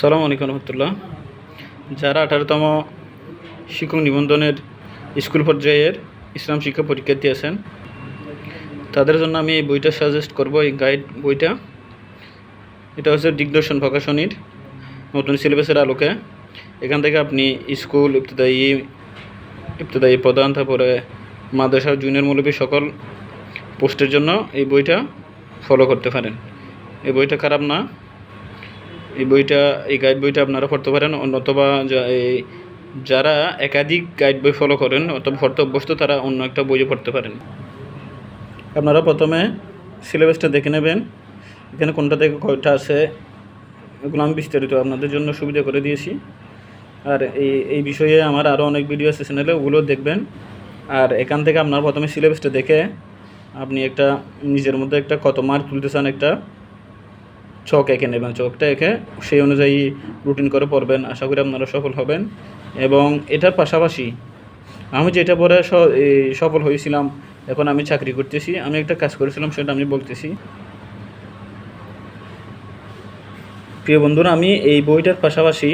সালাম আলাইকুম রহমতুল্লাহ। যারা আঠারোতম শিক্ষক নিবন্ধনের স্কুল পর্যায়ের ইসলাম শিক্ষা পরীক্ষার্থী আছেন, তাদের জন্য আমি এই বইটা সাজেস্ট করব, এই গাইড বইটা। এটা হচ্ছে দিগদর্শন প্রকাশনীর নতুন সিলেবাসের আলোকে। এখান থেকে আপনি স্কুল, ইবতদায়ী ইবতদায়ী প্রধান, তারপরে মাদ্রাসা, জুনিয়র মৌলবী সকল পোস্টের জন্য এই বইটা ফলো করতে পারেন। এই বইটা খারাপ না। এই বইটা, এই গাইড বইটা আপনারা পড়তে পারেন অথবা যারা একাধিক গাইড বই ফলো করেন অথবা পড়তে অভ্যস্ত, তারা অন্য একটা বইও পড়তে পারেন। আপনারা প্রথমে সিলেবাসটা দেখে নেবেন। এখানে কোনটা থেকে কয়টা আছে, এগুলো আমি বিস্তারিত আপনাদের জন্য সুবিধা করে দিয়েছি। আর এই এই বিষয়ে আমার আরও অনেক ভিডিও আছে চ্যানেলে ওগুলো দেখবেন। আর এখান থেকে আপনার প্রথমে সিলেবাসটা দেখে আপনি একটা নিজের মধ্যে একটা কত মার্ক তুলতে চান একটা ছক এঁকে নেবেন ছকটা এঁকে সেই অনুযায়ী রুটিন করে পড়বেন। আশা করি আপনারা সফল হবেন। এবং এটার পাশাপাশি আমি যেটা পরে সফল হয়েছিলাম, এখন আমি চাকরি করতেছি। আমি একটা কাজ করেছিলাম, সেটা আমি বলতেছি। প্রিয় বন্ধুরা, আমি এই বইটার পাশাপাশি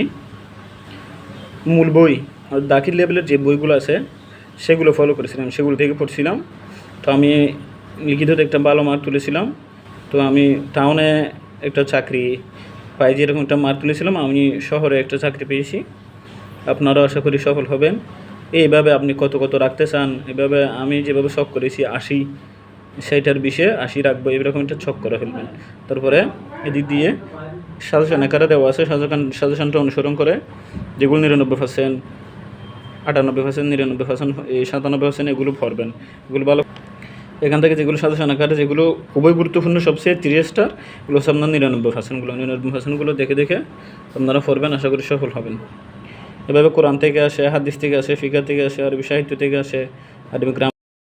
মূল বই দাখিল লেভেলের যে বইগুলো আছে, সেগুলো ফলো করেছিলাম, সেগুলো থেকে পড়ছিলাম। তো আমি লিখিত একটা ভালো মার্ক তুলেছিলাম। তো আমি টাউনে একটা চাকরি পাই, যেরকম একটা মার্ক তুলেছিলাম, আমি শহরে একটা চাকরি পেয়েছি। আপনারাও আশা করি সফল হবেন। এইভাবে আপনি কত কত রাখতে চান, এভাবে আমি যেভাবে শখ করেছি, আশি সেইটার বিষয়ে আশি রাখব, এরকম একটা ছক করে ফেলবেন। তারপরে এদিক দিয়ে সাজেশন আকারে দেওয়া আছে, সাজেশন সাজেশনটা অনুসরণ করে যেগুলো নিরানব্বই পার্সেন্ট আটানব্বই পার্সেন্ট নিরানব্বই পার্সেন্ট এই সাতানব্বই পার্সেন্ট এগুলো ভরবেন। এগুলো ভালো এখান থেকে যেগুলো সাজেশন আকারে যেগুলো খুবই গুরুত্বপূর্ণ সবচেয়ে তিরিশ স্টার এগুলো হচ্ছে আপনার নিরানব্বই পার্সেন্টগুলো নিরানব্বই পার্সেন্টগুলো দেখে দেখে আপনারা পড়বেন, আশা করি সফল হবেন। এভাবে কোরআন থেকে আসে, হাদিস থেকে আসে, ফিকা থেকে আসে, আরবি সাহিত্য থেকে আসে, আরবি গ্রাম